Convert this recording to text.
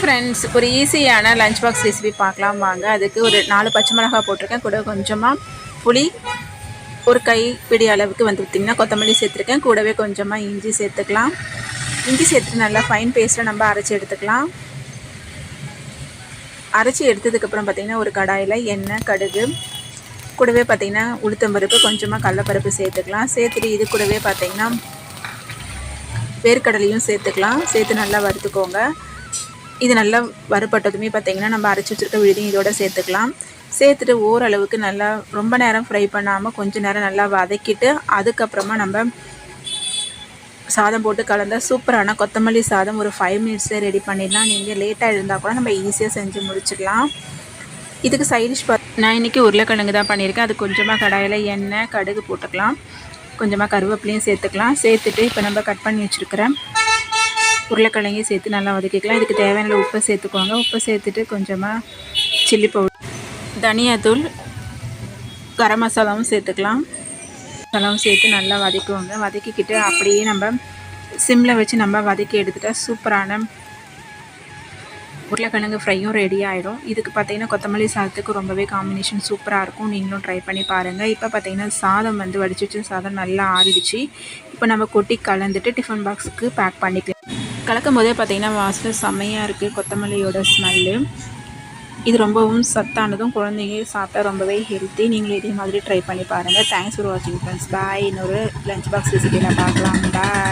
Friends ஒரு ஈஸியான lunch box recipe பார்க்கலாம் வாங்க. அதுக்கு ஒரு நாலு பச்சை மிளகாய் போட்டிருக்கேன். கூட கொஞ்சமாக புளி ஒரு கை பிடி அளவுக்கு வந்து பார்த்திங்கன்னா கொத்தமல்லி சேர்த்துருக்கேன். கூடவே கொஞ்சமாக இஞ்சி சேர்த்துக்கலாம். இஞ்சி சேர்த்துட்டு நல்லா ஃபைன் பேஸ்ட்டாக நம்ம அரைச்சி எடுத்துக்கலாம். அரைச்சி எடுத்ததுக்கப்புறம் பார்த்திங்கன்னா ஒரு கடாயில் எண்ணெய் கடுகு கூடவே பார்த்திங்கன்னா உளுத்தம்பருப்பு கொஞ்சமாக கடலப்பருப்பு சேர்த்துக்கலாம். சேர்த்துட்டு இது கூடவே பார்த்திங்கன்னா வேர்க்கடலையும் சேர்த்துக்கலாம். சேர்த்து நல்லா வறுத்துக்கோங்க. இது நல்லா வறுபட்டதுமே பார்த்திங்கன்னா நம்ம அரைச்சி வச்சுருக்க விழுதையும் இதோட சேர்த்துக்கலாம். சேர்த்துட்டு ஓரளவுக்கு நல்லா ரொம்ப நேரம் ஃப்ரை பண்ணாமல் கொஞ்சம் நேரம் நல்லா வதக்கிட்டு அதுக்கப்புறமா நம்ம சாதம் போட்டு கலந்தால் சூப்பரான கொத்தமல்லி சாதம் ஒரு ஃபைவ் மினிட்ஸில் ரெடி பண்ணிடலாம். நீங்கள் லேட்டாக இருந்தால் கூட நம்ம ஈஸியாக செஞ்சு முடிச்சிடலாம் இதுக்கு சைடிஷ் பார்த்து நான் இன்றைக்கி உருளைக்கிழங்கு தான் பண்ணியிருக்கேன். அது கொஞ்சமாக கடாயில் எண்ணெய் கடுகு போட்டுக்கலாம். கொஞ்சமாக கருவேப்பிலையும் சேர்த்துக்கலாம். சேர்த்துட்டு இப்போ நம்ம கட் பண்ணி வச்சுருக்கிறேன் உருளைக்கிழங்கையும் சேர்த்து நல்லா வதக்கிக்கலாம். இதுக்கு தேவையான உப்பை சேர்த்துக்கோங்க. உப்பை சேர்த்துட்டு கொஞ்சமாக சில்லி பவுடர் தனியாத்தூள் கரம் மசாலாவும் சேர்த்துக்கலாம். மசாலாவும் சேர்த்து நல்லா வதக்குவோங்க. வதக்கிக்கிட்டு அப்படியே நம்ம சிம்மில் வச்சு நம்ம வதக்கி எடுத்துகிட்டா சூப்பரான உருளைக்கிழங்கு ஃப்ரையும் ரெடி ஆகிடும் இதுக்கு பார்த்தீங்கன்னா கொத்தமல்லி சாதத்துக்கு ரொம்பவே காம்பினேஷன் சூப்பராக இருக்கும். நீங்களும் ட்ரை பண்ணி பாருங்கள் இப்போ பார்த்தீங்கன்னா சாதம் வந்து வடிச்சு வச்ச சாதம் நல்லா ஆறிடுச்சு. இப்போ நம்ம கொட்டி கலந்துட்டு டிஃபன் பாக்ஸுக்கு பேக் பண்ணிக்கலாம். கலக்கும் போதே பார்த்திங்கன்னா வாசல் செம்மையாக இருக்குது கொத்தமல்லியோட ஸ்மெல்லு இது ரொம்பவும் சத்தானதும் குழந்தைங்க சாப்பிட்டா ரொம்பவே ஹெல்த்தி நீங்களும் இதே மாதிரி ட்ரை பண்ணி பாருங்கள் தேங்க்ஸ் ஃபார் வாட்சிங் ஃப்ரெண்ட்ஸ் பாய் இன்னொரு லஞ்ச் பாக்ஸ் ரெசிபியில் பார்க்கலாம். பாய்